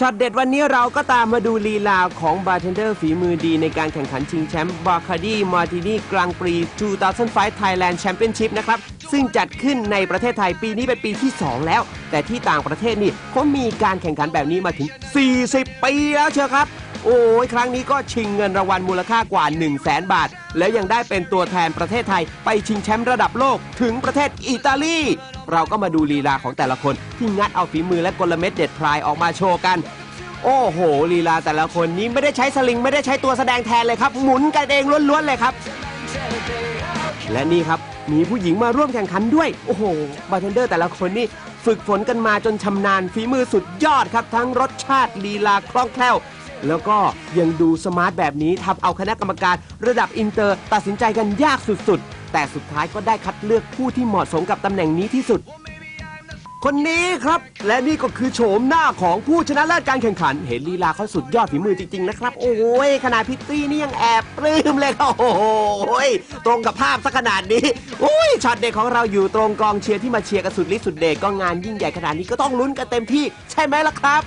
ช็อตเด็ดวันนี้เราก็ตามมาดูลีลาของบาร์เทนเดอร์ฝีมือดีในการแข่งขันชิงแชมป์บาคาดีมาร์ตินีกลางปรี2005 Thailand Championship นะครับ ซึ่งจัดขึ้นในประเทศไทยปีนี้เป็นปีที่ 2 แล้ว แต่ที่ต่างประเทศนี่เขามีการแข่งขันแบบนี้มาถึง 40 ปีแล้วเชียวครับ โอ้ยครั้งนี้ก็ชิงเงินรางวัลมูลค่ากว่า 1 0 0 0 0แบาท แล้วยังได้เป็นตัวแทนประเทศไทย ไปชิงแชมป์ระดับโลกถึงประเทศอิตาลีเราก็มาดูลีลาของแต่ละคนที่งัดเอาฝีมือและกลเม็ดเด็ดพลายออกมาโชว์กัน โอ้โหลีลาแต่ละคนนี้ไม่ได้ใช้สลิงไม่ได้ใช้ตัวแสดงแทนเลยครับ หมุนกันเองล้วนๆเลยครับ และนี่ครับมีผู้หญิงมาร่วมแข่งขันด้วย โอ้โหบาร์เทนเดอร์แต่ละคนนี่ฝึกฝนกันมาจนชำนาญฝีมือสุดยอดครับ ทั้งรสชาติลีลาคล่องแคล่ว แล้วก็ยังดูสมาร์ทแบบนี้ทำเอาคณะกรรมการระดับอินเตอร์ตัดสินใจกันยากสุดๆ แต่สุดท้ายก็ได้คัดเลือกผู้ที่เหมาะสมกับตำแหน่งนี้ที่สุด คนนี้ครับ และนี่ก็คือโฉมหน้าของผู้ชนะเลิศการแข่งขัน เห็นลีลาเขาสุดยอดฝีมือจริงๆนะครับ โอ้ยขนาดพิตตี้นี่ยังแอบปลื้มเลยครับโอ้ยตรงกับภาพสักขนาดนี้อุ้ยช็อตเด็กของเราอยู่ตรงกองเชียร์ที่มาเชียร์กันสุดฤทธิ์สุดเดชก็งานยิ่งใหญ่ขนาดนี้ก็ต้องลุ้นกันเต็มที่ ใช่ไหมล่ะครับ